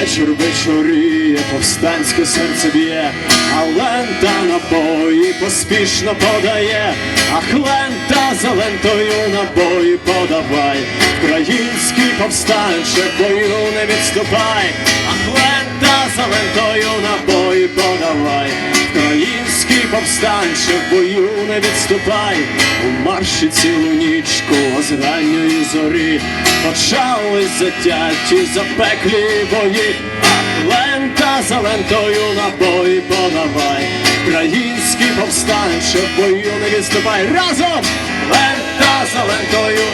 вечір вечоріє, повстанське серце б'є, а лента набої поспішно подає, ах лента за лентою набої подавай, Український повстанче бою не відступай, ах лента за лентою набої подавай, В бою не відступай, у марші цілу нічку з ранньої зорі почались затяті запеклі бої, лента за лентою набої подавай, Український повстанче бою не відступай. Разом, лента за лентою.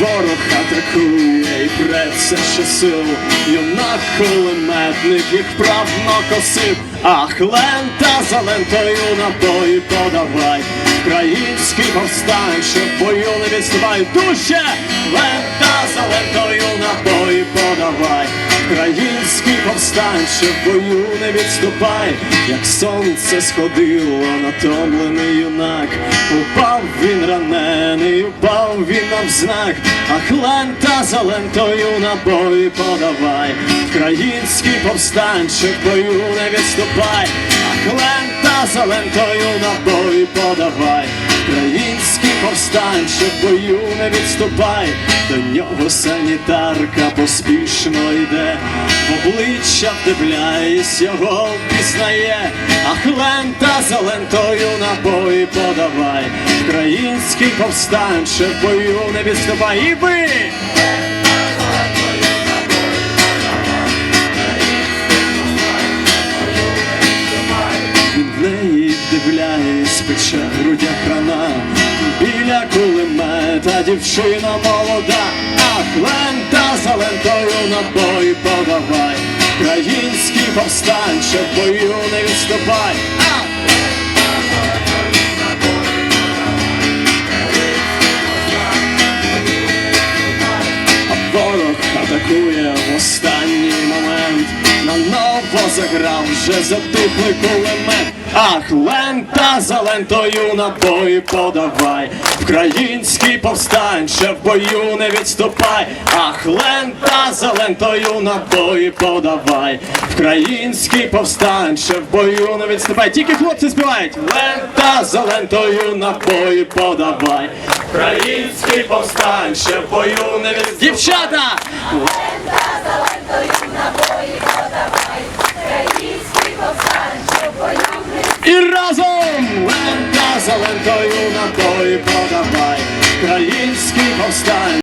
Ворог атакує і преться ще сил, юнак кулеметник їх правно косив, ах лента за лентою набої подавай, Український повстанче в бою не відступай, душе, лента за лентою набої подавай, Повстанче в бою не відступай, як сонце сходило, натомлений юнак, упав він ранений, упав він навзнак, ах лента за лентою набої подавай, Український повстанче в бою не відступай, ах лента за лентою набої подавай, Український повстанче в бою не відступай, до нього санітарка поспішно йде, в обличчя вдивляєсь, його впізнає, ах лента за лентою набої подавай, Український повстанче в бою не відступай, і! Від неї вдивляєсь, пече грудя крана, біля кулемета дівчина молода, ах лента за лентою набої подавай, Український повстанче в бою не відступай! А ворог атакує в останній момент. Наново заграв вже затихлий кулемет. Ах, лента за лентою набої подавай. Український повстанче в бою не відступай. Ах, лента за лентою набої подавай. Український повстанче в бою не відступай. Тільки хлопці співають. Лента за лентою набої подавай. Український повстанче в бою не відступай. Дівчата! І лента на той подавай, Український повстань.